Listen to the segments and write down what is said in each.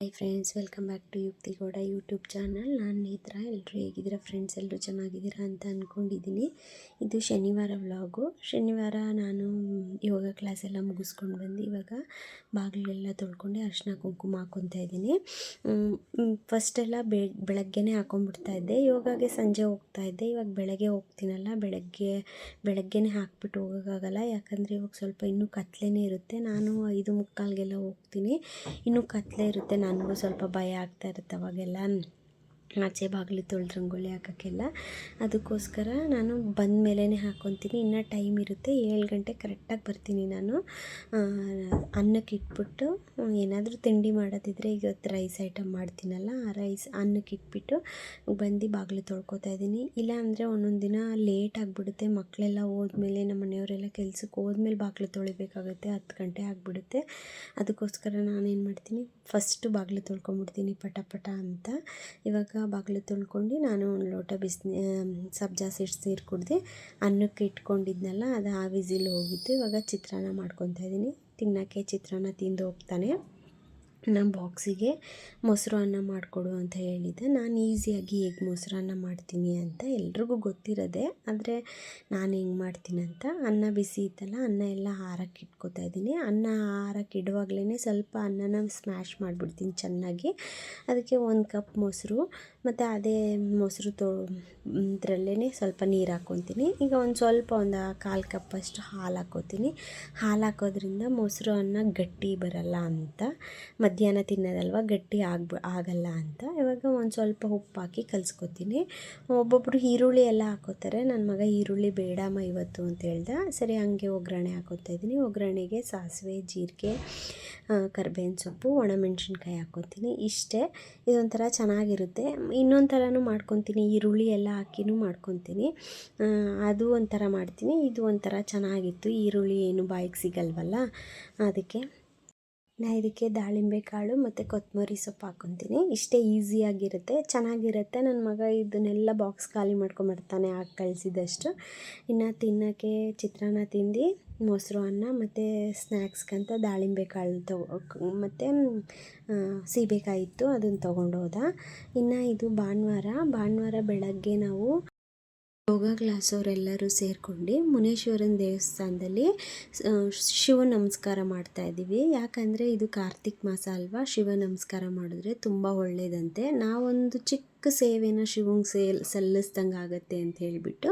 Hi friends welcome back to Yukti Gowda YouTube channel ನಾನು ನೇತ್ರ ಎಲ್ಲರೂ ಹೇಗಿದ್ದೀರಾ? ಫ್ರೆಂಡ್ಸ್ ಎಲ್ಲರೂ ಚೆನ್ನಾಗಿದ್ದೀರಾ ಅಂತ ಅಂದ್ಕೊಂಡಿದ್ದೀನಿ ಇದು ಶನಿವಾರ ವ್ಲಾಗು ಶನಿವಾರ ನಾನು ಯೋಗ ಕ್ಲಾಸ್ ಎಲ್ಲ ಮುಗಿಸ್ಕೊಂಡು ಬಂದು ಇವಾಗ ಬಾಗಿಲೆಲ್ಲ ತೊಳ್ಕೊಂಡು ಅರ್ಶಿನ ಕುಂಕುಮ ಹಾಕ್ಕೊತಾ ಇದ್ದೀನಿ. ಫಸ್ಟೆಲ್ಲ ಬೆ, ಬೆಳಗ್ಗೆನೇ ಇದ್ದೆ. ಯೋಗಾಗೆ ಸಂಜೆ ಹೋಗ್ತಾ ಇದ್ದೆ. ಇವಾಗ ಬೆಳಗ್ಗೆ ಹೋಗ್ತೀನಲ್ಲ, ಬೆಳಗ್ಗೆ, ಬೆಳಗ್ಗೆನೇ ಹಾಕ್ಬಿಟ್ಟು ಹೋಗೋಕ್ಕಾಗಲ್ಲ. ಯಾಕಂದರೆ ಇವಾಗ ಸ್ವಲ್ಪ ಇನ್ನೂ ಕತ್ಲೇ ಇರುತ್ತೆ. ನಾನು ಐದು ಮುಕ್ಕಾಲ್ಗೆಲ್ಲ ಹೋಗ್ತೀನಿ. ಇನ್ನೂ ಕತ್ಲೆ ಇರುತ್ತೆ. ನನಗೂ ಸ್ವಲ್ಪ ಭಯ ಆಗ್ತಾ ಇರುತ್ತೆ ಅವಾಗೆಲ್ಲ. ಆಚೆ ಬಾಗಿಲು ತೊಳೆದು ರಂಗೋಲಿ ಹಾಕೋಕ್ಕೆಲ್ಲ. ಅದಕ್ಕೋಸ್ಕರ ನಾನು ಬಂದ ಮೇಲೇ ಹಾಕ್ಕೊತೀನಿ ಇನ್ನೂ ಟೈಮ್ ಇರುತ್ತೆ. ಏಳು ಗಂಟೆ ಕರೆಕ್ಟಾಗಿ ಬರ್ತೀನಿ ನಾನು. ಅನ್ನಕ್ಕೆ ಇಟ್ಬಿಟ್ಟು, ಏನಾದರೂ ತಿಂಡಿ ಮಾಡೋದಿದ್ರೆ ಇವತ್ತು ರೈಸ್ ಐಟಮ್ ಮಾಡ್ತೀನಲ್ಲ, ಆ ರೈಸ್ ಅನ್ನಕ್ಕೆ ಇಟ್ಬಿಟ್ಟು ಬಂದು ಬಾಗಿಲು ತೊಳ್ಕೊತಾ ಇದ್ದೀನಿ. ಇಲ್ಲ ಅಂದರೆ ಒಂದೊಂದು ದಿನ ಲೇಟ್ ಆಗಿಬಿಡುತ್ತೆ. ಮಕ್ಕಳೆಲ್ಲ ಹೋದ್ಮೇಲೆ, ನಮ್ಮ ಮನೆಯವರೆಲ್ಲ ಕೆಲಸಕ್ಕೆ ಹೋದ್ಮೇಲೆ ಬಾಗಿಲು ತೊಳಿಬೇಕಾಗುತ್ತೆ. ಹತ್ತು ಗಂಟೆ ಆಗಿಬಿಡುತ್ತೆ. ಅದಕ್ಕೋಸ್ಕರ ನಾನೇನು ಮಾಡ್ತೀನಿ ಫಸ್ಟು ಬಾಗಿಲು ತೊಳ್ಕೊಂಬಿಡ್ತೀನಿ ಪಟ ಪಟ ಅಂತ. ಇವಾಗ ಬಾಗಿಲು ತೊಳ್ಕೊಂಡು ನಾನು ಒಂದು ಲೋಟ ಬಿಸಿ ಸಬ್ಜಾ ಸೀಡ್ಸ್ ನೀರು ಕುಡಿದೆ ಅನ್ನಕ್ಕೆ ಇಟ್ಕೊಂಡಿದ್ನಲ್ಲ, ಅದು ಆ ವಿಸಿಲ್ ಹೋಗಿತ್ತು. ಇವಾಗ ಚಿತ್ರಾನ್ನ ಮಾಡ್ಕೊತಾ ಇದ್ದೀನಿ ತಿನ್ನೋಕ್ಕೆ ಚಿತ್ರಾನ್ನ ತಿಂದು ಹೋಗ್ತಾನೆ. ನಮ್ಮ ಬಾಕ್ಸಿಗೆ ಮೊಸರು ಅನ್ನ ಮಾಡಿಕೊಡು ಅಂತ ಹೇಳಿದ್ದೆ. ನಾನು ಈಸಿಯಾಗಿ ಹೇಗೆ ಮೊಸರನ್ನ ಮಾಡ್ತೀನಿ ಅಂತ ಎಲ್ರಿಗೂ ಗೊತ್ತಿರೋದೆ, ಆದರೆ ನಾನು ಹೆಂಗೆ ಮಾಡ್ತೀನಿ ಅಂತ ಅನ್ನ ಬಿಸಿ ಇತ್ತಲ್ಲ, ಅನ್ನ ಎಲ್ಲ ಹಾರಕ್ಕೆ ಇಟ್ಕೊತಾ ಇದ್ದೀನಿ. ಅನ್ನ ಹಾರಕ್ಕೆ ಇಡುವಾಗಲೇ ಸ್ವಲ್ಪ ಅನ್ನನ ಸ್ಮ್ಯಾಶ್ ಮಾಡಿಬಿಡ್ತೀನಿ ಚೆನ್ನಾಗಿ. ಅದಕ್ಕೆ ಒಂದು ಕಪ್ ಮೊಸರು, ಮತ್ತು ಅದೇ ಮೊಸರು ತೊ ಇದರಲ್ಲೇ ಸ್ವಲ್ಪ ನೀರು ಹಾಕ್ಕೊತೀನಿ ಈಗ ಒಂದು ಸ್ವಲ್ಪ ಒಂದು ಕಾಲು ಕಪ್ಪಷ್ಟು ಹಾಲು ಹಾಕ್ಕೋತೀನಿ ಹಾಲು ಹಾಕೋದ್ರಿಂದ ಮೊಸರು ಅನ್ನ ಗಟ್ಟಿ ಬರಲ್ಲ ಅಂತ ಮಧ್ಯಾಹ್ನ ತಿನ್ನೋದಲ್ವ, ಗಟ್ಟಿ ಆಗ್ಬ, ಆಗಲ್ಲ ಅಂತ. ಇವಾಗ ಒಂದು ಸ್ವಲ್ಪ ಉಪ್ಪು ಹಾಕಿ ಕಲಿಸ್ಕೊತೀನಿ. ಒಬ್ಬೊಬ್ಬರು ಈರುಳ್ಳಿ ಎಲ್ಲ ಹಾಕೋತಾರೆ. ನನ್ನ ಮಗ ಈರುಳ್ಳಿ ಬೇಡಮ್ಮ ಇವತ್ತು ಅಂತ ಹೇಳ್ದ. ಸರಿ, ಹಂಗೆ ಒಗ್ಗರಣೆ ಹಾಕೋತಾ ಇದ್ದೀನಿ. ಒಗ್ಗರಣೆಗೆ ಸಾಸಿವೆ, ಜೀರಿಗೆ ಕರ್ಬೇವಿನ ಸೊಪ್ಪು, ಒಣಮೆಣ್ಸಿನ್ಕಾಯಿ ಹಾಕ್ಕೊತೀನಿ ಇಷ್ಟೇ. ಇದೊಂಥರ ಚೆನ್ನಾಗಿರುತ್ತೆ. ಇನ್ನೊಂದು ಥರನೂ ಮಾಡ್ಕೊತೀನಿ. ಈರುಳ್ಳಿ ಎಲ್ಲ ಹಾಕಿನೂ ಮಾಡ್ಕೊತೀನಿ. ಅದು ಒಂಥರ ಮಾಡ್ತೀನಿ. ಇದು ಒಂಥರ ಚೆನ್ನಾಗಿತ್ತು. ಈರುಳ್ಳಿ ಏನು ಬಾಯಿಗೆ ಸಿಗಲ್ವಲ್ಲ, ಅದಕ್ಕೆ. ನಾ ಇದಕ್ಕೆ ದಾಳಿಂಬೆ ಕಾಳು ಮತ್ತು ಕೊತ್ತಂಬರಿ ಸೊಪ್ಪು ಹಾಕ್ಕೊತೀನಿ ಇಷ್ಟೇ ಈಸಿಯಾಗಿರುತ್ತೆ ಚೆನ್ನಾಗಿರುತ್ತೆ. ನನ್ನ ಮಗ ಇದನ್ನೆಲ್ಲ ಬಾಕ್ಸ್ ಖಾಲಿ ಮಾಡ್ಕೊಂಬರ್ತಾನೆ ಹಾಕಿ ಕಳಿಸಿದಷ್ಟು. ಇನ್ನು ತಿನ್ನೋಕ್ಕೆ ಚಿತ್ರಾನ್ನ ತಿಂದು, ಮೊಸರು ಅನ್ನ ಮತ್ತು ಸ್ನ್ಯಾಕ್ಸ್ಗಂತ ದಾಳಿಂಬೆ ಕಾಳು ತಗೋ ಮತ್ತು ಸೀಬೆಕಾಯಿ ಇತ್ತು ಅದನ್ನು ತೊಗೊಂಡು ಹೋದ. ಇನ್ನು ಇದು ಭಾನುವಾರ. ಭಾನುವಾರ ಬೆಳಗ್ಗೆ ನಾವು ಯೋಗ ಕ್ಲಾಸ್ ಅವರೆಲ್ಲರೂ ಸೇರ್ಕೊಂಡು ಮುನೇಶ್ವರನ ದೇವಸ್ಥಾನದಲ್ಲಿ ಶಿವ ನಮಸ್ಕಾರ ಮಾಡ್ತಾ ಇದ್ದೀವಿ. ಯಾಕಂದರೆ ಇದು ಕಾರ್ತಿಕ್ ಮಾಸ ಅಲ್ವಾ? ಶಿವ ನಮಸ್ಕಾರ ಮಾಡಿದ್ರೆ ತುಂಬ ಒಳ್ಳೆಯದಂತೆ ನಾವೊಂದು ಚಿಕ್ಕ ಸೇವೆನ ಶಿವಂಗೆ ಸೇಲ್ ಸಲ್ಲಿಸ್ದಂಗೆ ಆಗುತ್ತೆ ಅಂತ ಹೇಳಿಬಿಟ್ಟು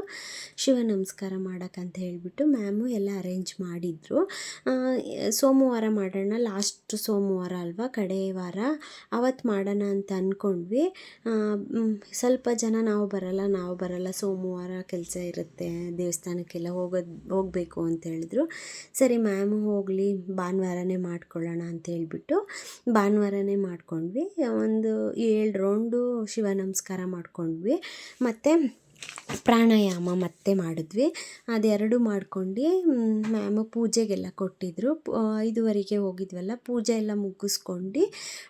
ಶಿವ ನಮಸ್ಕಾರ ಮಾಡೋಕ್ಕಂತ ಹೇಳಿಬಿಟ್ಟು ಮ್ಯಾಮು ಎಲ್ಲ ಅರೇಂಜ್ ಮಾಡಿದರು. ಸೋಮವಾರ ಮಾಡೋಣ, ಲಾಸ್ಟ್ ಸೋಮವಾರ ಅಲ್ವಾ, ಕಡೆ ವಾರ ಅವತ್ತು ಮಾಡೋಣ ಅಂತ ಅಂದ್ಕೊಂಡ್ವಿ ಸ್ವಲ್ಪ ಜನ ನಾವು ಬರಲ್ಲ ನಾವು ಬರಲ್ಲ, ಸೋಮವಾರ ಕೆಲಸ ಇರುತ್ತೆ, ದೇವಸ್ಥಾನಕ್ಕೆಲ್ಲ ಹೋಗೋದು, ಹೋಗಬೇಕು ಅಂತ ಹೇಳಿದ್ರು. ಸರಿ ಮ್ಯಾಮು ಹೋಗಲಿ, ಭಾನುವಾರನೇ ಮಾಡ್ಕೊಳ್ಳೋಣ ಅಂತ ಹೇಳಿಬಿಟ್ಟು ಭಾನುವಾರನೇ ಮಾಡ್ಕೊಂಡ್ವಿ. ಒಂದು ಏಳು ರೌಂಡು ಶಿವನ ನಮಸ್ಕಾರ ಮಾಡ್ಕೊಂಡ್ವಿ. ಮತ್ತು ಪ್ರಾಣಾಯಾಮ ಮತ್ತೆ ಮಾಡಿದ್ವಿ. ಅದೆರಡು ಮಾಡ್ಕೊಂಡು ಮ್ಯಾಮ್ ಪೂಜೆಗೆಲ್ಲ ಕೊಟ್ಟಿದ್ದರು ಐದುವರೆಗೆ ಹೋಗಿದ್ವಲ್ಲ, ಪೂಜೆ ಎಲ್ಲ ಮುಗಿಸ್ಕೊಂಡು,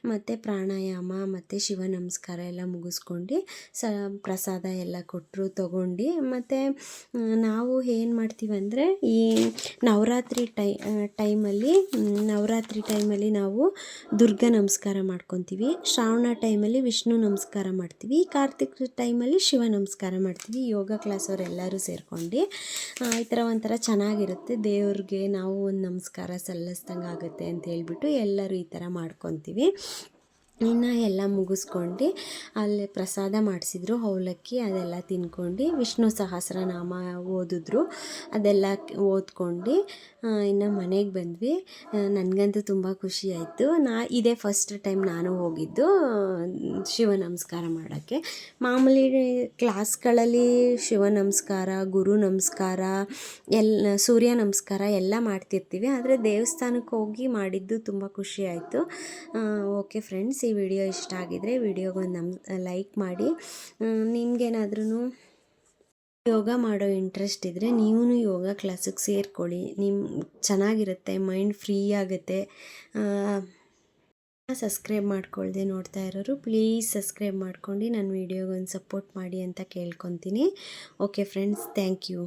ಮತ್ತು ಪ್ರಾಣಾಯಾಮ ಮತ್ತು ಶಿವ ನಮಸ್ಕಾರ ಎಲ್ಲ ಮುಗಿಸ್ಕೊಂಡು, ಸ, ಪ್ರಸಾದ ಎಲ್ಲ ಕೊಟ್ಟರು ತಗೊಂಡು, ಮತ್ತು ನಾವು ಏನು ಮಾಡ್ತೀವಿ ಅಂದರೆ, ಈ ನವರಾತ್ರಿ ಟೈ ಟೈಮಲ್ಲಿ ನವರಾತ್ರಿ ಟೈಮಲ್ಲಿ ನಾವು ದುರ್ಗಾ ನಮಸ್ಕಾರ ಮಾಡ್ಕೊತೀವಿ. ಶ್ರಾವಣ ಟೈಮಲ್ಲಿ ವಿಷ್ಣು ನಮಸ್ಕಾರ ಮಾಡ್ತೀವಿ. ಕಾರ್ತಿಕ್ ಟೈಮಲ್ಲಿ ಶಿವ ನಮಸ್ಕಾರ ಮಾಡ್ತೀವಿ. ಯೋಗ ಕ್ಲಾಸ್ ಎಲ್ಲರೂ ಸೇರ್ಕೊಂಡು ಈ ಥರ ಒಂಥರ ಚೆನ್ನಾಗಿರುತ್ತೆ. ದೇವ್ರಿಗೆ ನಾವು ಒಂದು ನಮಸ್ಕಾರ ಸಲ್ಲಿಸ್ದಂಗೆ ಆಗುತ್ತೆ ಅಂತ ಹೇಳ್ಬಿಟ್ಟು ಎಲ್ಲರೂ ಈ ಥರ ಮಾಡ್ಕೊತೀವಿ. ಇನ್ನು ಎಲ್ಲ ಮುಗಿಸ್ಕೊಂಡು ಅಲ್ಲಿ ಪ್ರಸಾದ ಮಾಡಿಸಿದ್ರು ಅವಲಕ್ಕಿ ಅದೆಲ್ಲ ತಿನ್ಕೊಂಡು ವಿಷ್ಣು ಸಹಸ್ರನಾಮ ಓದಿದ್ರು, ಅದೆಲ್ಲ ಓದ್ಕೊಂಡು ಇನ್ನು ಮನೆಗೆ ಬಂದ್ವಿ. ನನಗಂತೂ ತುಂಬ ಖುಷಿ ಆಯಿತು. ನಾ, ಇದೇ ಫಸ್ಟ್ ಟೈಮ್ ನಾನು ಹೋಗಿದ್ದು, ಶಿವ ನಮಸ್ಕಾರ ಮಾಡೋಕ್ಕೆ. ಮಾಮೂಲಿ ಕ್ಲಾಸ್ಗಳಲ್ಲಿ ಶಿವ ನಮಸ್ಕಾರ, ಗುರು ನಮಸ್ಕಾರ, ಎಲ್ಲ, ಸೂರ್ಯ ನಮಸ್ಕಾರ ಎಲ್ಲ ಮಾಡ್ತಿರ್ತೀವಿ, ಆದರೆ ದೇವಸ್ಥಾನಕ್ಕೆ ಹೋಗಿ ಮಾಡಿದ್ದು ತುಂಬ ಖುಷಿ ಆಯಿತು. ಓಕೆ ಫ್ರೆಂಡ್ಸ್ ಈ ವಿಡಿಯೋ ಇಷ್ಟ ಆಗಿದರೆ ವಿಡಿಯೋಗೊಂದು ನಮ್ಮ ಲೈಕ್ ಮಾಡಿ. ನಿಮಗೇನಾದ್ರೂ ಯೋಗ ಮಾಡೋ ಇಂಟ್ರೆಸ್ಟ್ ಇದ್ದರೆ ನೀವು ಯೋಗ ಕ್ಲಾಸಿಗೆ ಸೇರ್ಕೊಳ್ಳಿ. ನಿಮ್ಮ ಚೆನ್ನಾಗಿರುತ್ತೆ, ಮೈಂಡ್ ಫ್ರೀ ಆಗುತ್ತೆ. ಸಬ್ಸ್ಕ್ರೈಬ್ ಮಾಡ್ಕೊಳ್ಳ್ದೆ ನೋಡ್ತಾ ಇರೋರು, ಪ್ಲೀಸ್ ಸಬ್ಸ್ಕ್ರೈಬ್ ಮಾಡ್ಕೊಂಡು ನನ್ನ ವೀಡಿಯೋಗೊಂದು ಸಪೋರ್ಟ್ ಮಾಡಿ ಅಂತ ಕೇಳ್ಕೊತೀನಿ. Okay friends, thank you.